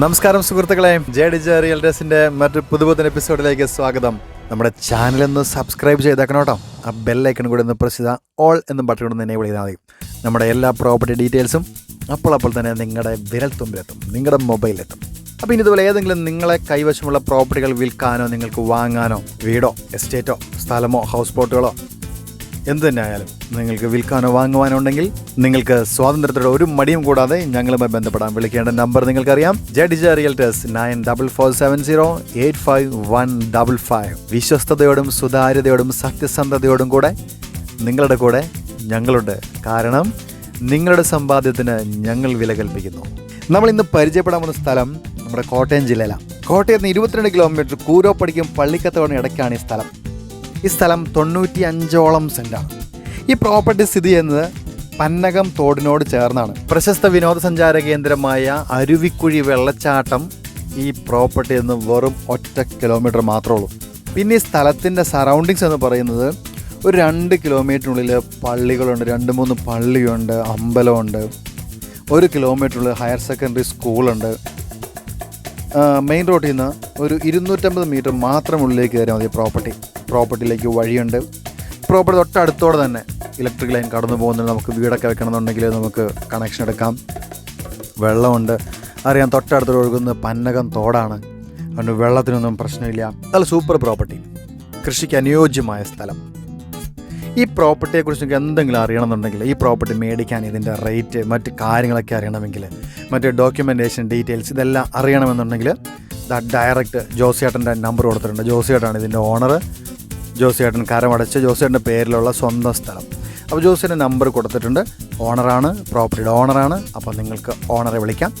നമസ്കാരം സുഹൃത്തുക്കളെ. J D J ഡേസിന്റെ മറ്റു പുതുപുത്തൻ എപ്പിസോഡിലേക്ക് സ്വാഗതം. നമ്മുടെ ചാനൽ ഒന്ന് സബ്സ്ക്രൈബ് ചെയ്തേക്കണം കേട്ടോ. ആ ബെല്ലൈക്കൺ കൂടി ഒന്ന് പ്രസ് ചെയ്താൽ ഓൾ എന്നും ബട്ടൺ കൊണ്ട് എനേബിൾ ചെയ്താൽ മതി. നമ്മുടെ എല്ലാ പ്രോപ്പർട്ടി ഡീറ്റെയിൽസും അപ്പോൾ അപ്പോൾ തന്നെ നിങ്ങളുടെ വിരൽ തുമ്പിലെത്തും നിങ്ങളുടെ മൊബൈലിലെത്തും അപ്പോൾ ഇനി ഇതുപോലെ ഏതെങ്കിലും നിങ്ങളെ കൈവശമുള്ള പ്രോപ്പർട്ടികൾ വിൽക്കാനോ നിങ്ങൾക്ക് വാങ്ങാനോ വീടോ എസ്റ്റേറ്റോ സ്ഥലമോ ഹൗസ് ബോട്ടുകളോ എന്ത് തന്നെ ആയാലും നിങ്ങൾക്ക് വിൽക്കാനോ വാങ്ങുവാനോ ഉണ്ടെങ്കിൽ നിങ്ങൾക്ക് സ്വാതന്ത്ര്യത്തോടെ ഒരു മടിയും കൂടാതെ ഞങ്ങളുമായി ബന്ധപ്പെടാം വിളിക്കേണ്ട നമ്പർ നിങ്ങൾക്കറിയാം. ജഡിജ realtors nine double four seven zero eight five one double five. വിശ്വസ്തയോടും സുതാര്യതയോടും സത്യസന്ധതയോടും കൂടെ നിങ്ങളുടെ കൂടെ ഞങ്ങളുണ്ട്. കാരണം നിങ്ങളുടെ സമ്പാദ്യത്തിന് ഞങ്ങൾ വില കൽപ്പിക്കുന്നു. നമ്മൾ ഇന്ന് പരിചയപ്പെടാൻ പോകുന്ന സ്ഥലം നമ്മുടെ കോട്ടയം ജില്ലയിലാണ്. കോട്ടയത്ത് ഇരുപത്തിരണ്ട് കിലോമീറ്റർ കൂരോപ്പടിക്കും പള്ളിക്കത്തോടും ഇടയ്ക്കാണ് ഈ സ്ഥലം. ഈ സ്ഥലം തൊണ്ണൂറ്റി അഞ്ചോളം സെന്റാണ് ഈ പ്രോപ്പർട്ടി സ്ഥിതി ചെയ്യുന്നത് പന്നകം തോടിനോട് ചേർന്നാണ്. പ്രശസ്ത വിനോദസഞ്ചാര കേന്ദ്രമായ അരുവിക്കുഴി വെള്ളച്ചാട്ടം ഈ പ്രോപ്പർട്ടി നിന്ന് വെറും ഒറ്റ കിലോമീറ്റർ മാത്രമേ ഉള്ളൂ. പിന്നെ ഈ സ്ഥലത്തിന്റെ സറൗണ്ടിങ്സ് എന്ന് പറയുന്നത് ഒരു രണ്ട് കിലോമീറ്ററിനുള്ളിൽ പള്ളികളുണ്ട് രണ്ട് മൂന്ന് പള്ളിയുണ്ട് അമ്പലമുണ്ട് ഒരു കിലോമീറ്ററിൽ ഹയർ സെക്കൻഡറി സ്കൂളുണ്ട് മെയിൻ റോഡിൽ നിന്ന് ഒരു ഇരുന്നൂറ്റമ്പത് മീറ്റർ മാത്രം ഉള്ളിലേക്ക് കയറിയാൽ മതി പ്രോപ്പർട്ടി പ്രോപ്പർട്ടിയിലേക്ക് വഴിയുണ്ട്. പ്രോപ്പർട്ടി തൊട്ടടുത്തോടെ തന്നെ ഇലക്ട്രിക് ലൈൻ കടന്നു പോകുന്നത് നമുക്ക് വീടൊക്കെ വെക്കണമെന്നുണ്ടെങ്കിൽ നമുക്ക് കണക്ഷൻ എടുക്കാം. വെള്ളമുണ്ട്. അറിയാം തൊട്ടടുത്ത് ഒഴുകുന്ന പന്നകം തോടാണ്. അതുകൊണ്ട് വെള്ളത്തിനൊന്നും പ്രശ്നമില്ല. നല്ല സൂപ്പർ പ്രോപ്പർട്ടി കൃഷിക്ക് അനുയോജ്യമായ സ്ഥലം. ഈ പ്രോപ്പർട്ടിയെക്കുറിച്ച് നിങ്ങൾക്ക് എന്തെങ്കിലും അറിയണമെന്നുണ്ടെങ്കിൽ ഈ പ്രോപ്പർട്ടി മേടിക്കാൻ ഇതിന്റെ റേറ്റ് മറ്റ് കാര്യങ്ങളൊക്കെ അറിയണമെങ്കിൽ മറ്റ് ഡോക്യുമെന്റേഷൻ ഡീറ്റെയിൽസ് ഇതെല്ലാം അറിയണമെന്നുണ്ടെങ്കിൽ ഡയറക്റ്റ് ജോസിയേട്ടന്റെ നമ്പർ കൊടുത്തിട്ടുണ്ട്. ജോസിയേട്ടാണ് ഇതിന്റെ ഓണർ ജോസിയേട്ടൻ കരമടച്ച് ജോസിയേട്ടന്റെ പേരിലുള്ള സ്വന്തം സ്ഥലം. അപ്പോൾ ജോസിയുടെ നമ്പർ കൊടുത്തിട്ടുണ്ട്. ഓണറാണ് പ്രോപ്പർട്ടിയുടെ ഓണറാണ്. അപ്പോൾ നിങ്ങൾക്ക് ഓണറെ വിളിക്കാം.